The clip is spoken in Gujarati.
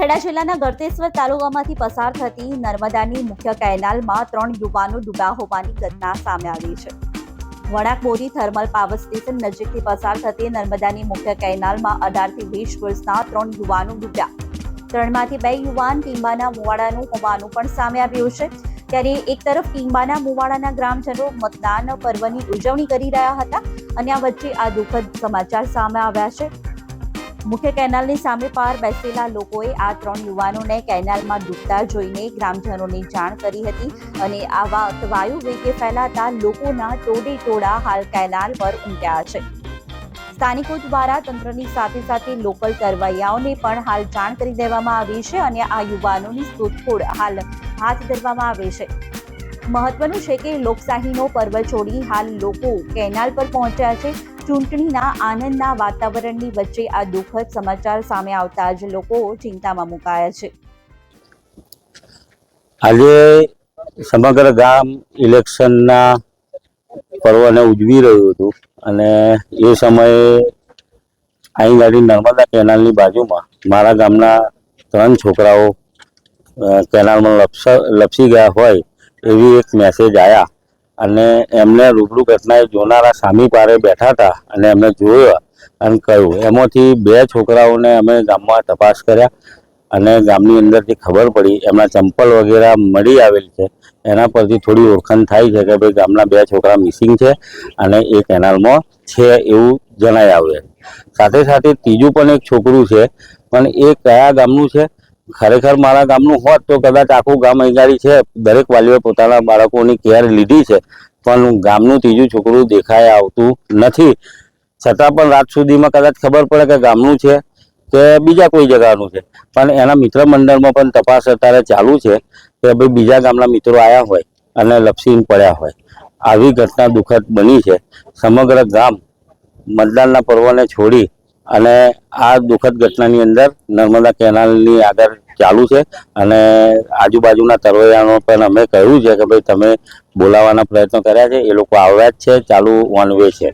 ખેડા જિલ્લાના ગળતેશ્વર તાલુકામાંથી પસાર થતી નર્મદાની મુખ્ય કેનાલમાં ત્રણ યુવાનો ડૂબ્યા હોવાની ઘટના સામે આવી છે. વણાક બોરી થર્મલ પાવર સ્ટેશન નજીકથી પસાર થતી નર્મદાની મુખ્ય કેનાલમાં અઢારથી વીસ વર્ષના ત્રણ યુવાનો ડૂબ્યા. ત્રણમાંથી બે યુવાન ટીંબાના મુવાડાનું હોવાનું પણ સામે આવ્યું છે. ત્યારે એક તરફ ટીંબાના મુવાડાના ગ્રામજનો મતદાન પર્વની ઉજવણી કરી રહ્યા હતા અને આ વચ્ચે આ દુઃખદ સમાચાર સામે આવ્યા છે. મુખ્ય કેનાલની સામે પાર બેસેલા લોકોએ આ ત્રણ યુવાનોને કેનાલમાં ડૂબતા જોઈને ગ્રામજનોને જાણ કરી હતી અને આવા વાયુ વેગે ફેલાતા લોકોના ટોડે ટોળા હાલ કેનાલ પર ઉમટ્યા છે. સ્થાનિકો દ્વારા તંત્રની સાથે સાથે લોકલ તરવૈયાઓને પણ હાલ જાણ કરી દેવામાં આવી છે અને આ યુવાનોની શોધખોળ હાલ હાથ ધરવામાં આવે છે. મહત્વનું છે કે લોકશાહીનો પર્વ છોડી હાલ લોકો કેનાલ પર પહોંચ્યા છે. ચૂંટણીના આનંદના વાતાવરણની વચ્ચે આ દુઃખદ સમાચાર સામે આવતા જ લોકો ચિંતામાં મુકાયા છે. આજે સમગ્ર ગામ ઇલેક્શનના પર્વને ઉજવી રહ્યું હતું અને એ સમયે અહીં ગાડી નર્મદા કેનાલની બાજુમાં મારા ગામના ત્રણ છોકરાઓ કેનાલમાં લપસ, લપસી ગયા હોય એવી એક મેસેજ આવ્યા અને એમને રૂબરૂ ઘટનાએ જોનારા સામી પારે બેઠા હતા અને એમને જોયા અને કહ્યું, એમાંથી બે છોકરાઓને અમે ગામમાં તપાસ કર્યા અને ગામની અંદરથી ખબર પડી, એમના ચંપલ વગેરે મળી આવેલ છે. એના પરથી થોડી ઓળખાણ થાય છે કે ભાઈ ગામના બે છોકરા મિસિંગ છે અને એ કેનાલમાં છે એવું જણાઈ આવે સાથે સાથે ત્રીજું પણ એક છોકરું છે, પણ એ કયા ગામનું છે? ખરેખર મારા ગામનું હોત તો કદાચ આખું ગામ અહીંગાડી છે. દરેક વાલીઓએ પોતાના બાળકોની કેર લીધી છે. પણ ગામનું ત્રીજું છોકરું દેખાય આવતું નથી. છતાં પણ રાત સુધીમાં કદાચ ખબર પડે કે ગામનું છે કે બીજા કોઈ જગાનું છે. પણ એના મિત્ર મંડળમાં પણ તપાસ અત્યારે ચાલુ છે કે ભાઈ બીજા ગામના મિત્રો આવ્યા હોય અને લપસીને પડ્યા હોય. આવી ઘટના દુઃખદ બની છે. સમગ્ર ગામ મતદાનના પર્વને છોડી અને આ દુઃખદ ઘટનાની અંદર નર્મદા કેનાલની આગળ ચાલુ છે અને આજુબાજુના તરવૈયાનો પણ અમે કહ્યું છે કે ભાઈ તમે બોલાવવાના પ્રયત્નો કર્યા છે, એ લોકો આવ્યા જ છે, ચાલુ વન વે છે.